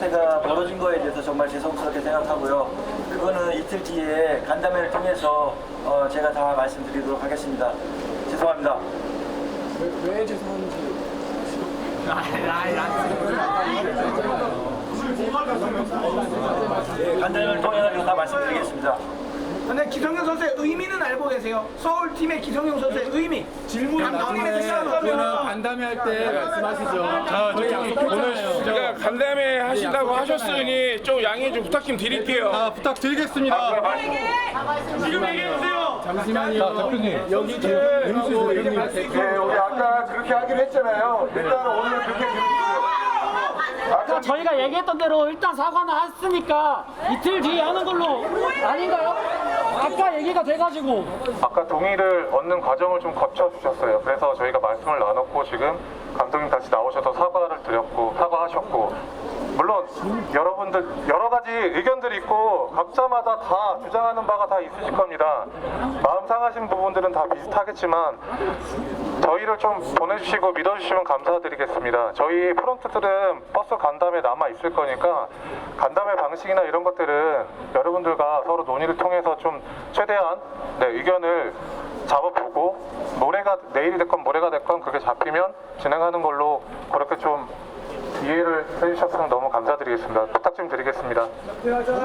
사태가 벌어진 거에 대해서 정말 죄송스럽게 생각하고요. 그거는 이틀 뒤에 간담회를 통해서 어, 제가 다 말씀드리도록 하겠습니다. 죄송합니다. 네, 간담회를 통해서 다 말씀드리겠습니다. 근데 기성용 선수의 의미는 알고 계세요? 서울 팀의 기성용 선수의 의미. 질문 감독님의 생각하면 간담회 할 때 말씀하시죠. 저희 약속 보내주시죠. 제가 간담회 하신다고 하셨으니 좀 양해 좀 부탁 좀 드릴게요. 아, 부탁드리겠습니다. 지금 얘기해주세요. 잠시만요. 대표님. 여기 지금 네, 우리 아까 그렇게 하기로 했잖아요. 일단 오늘 그렇게 들으시고요. 아까 저희가 얘기했던 대로 일단 사과는 했으니까 이틀 뒤에 하는 걸로 아닌가요? 아까 얘기가 돼가지고 아까 동의를 얻는 과정을 좀 거쳐 주셨어요. 그래서 저희가 말씀을 나눴고 지금 감독님 다시 나오셔서 사과를 드렸고 사과하셨고 물론 여러분들 여러 가지 의견들이 있고 각자마다 다 주장하는 바가 다 있으실 겁니다. 마음 상하신 부분들은 다 비슷하겠지만 저희를 좀 보내주시고 믿어주시면 감사드리겠습니다. 저희 프런트들은 버스 간담회 남아 있을 거니까 간담회 방식이나 이런 것들은 여러분들과 서로 논의를 통해서 좀 최대한 네, 의견을 잡아보고 모레가 내일이 됐건 모레가 됐건 그게 잡히면 진행하는 걸로 그렇게 좀 이해를 해주셨으면 너무 감사드리겠습니다. 부탁 좀 드리겠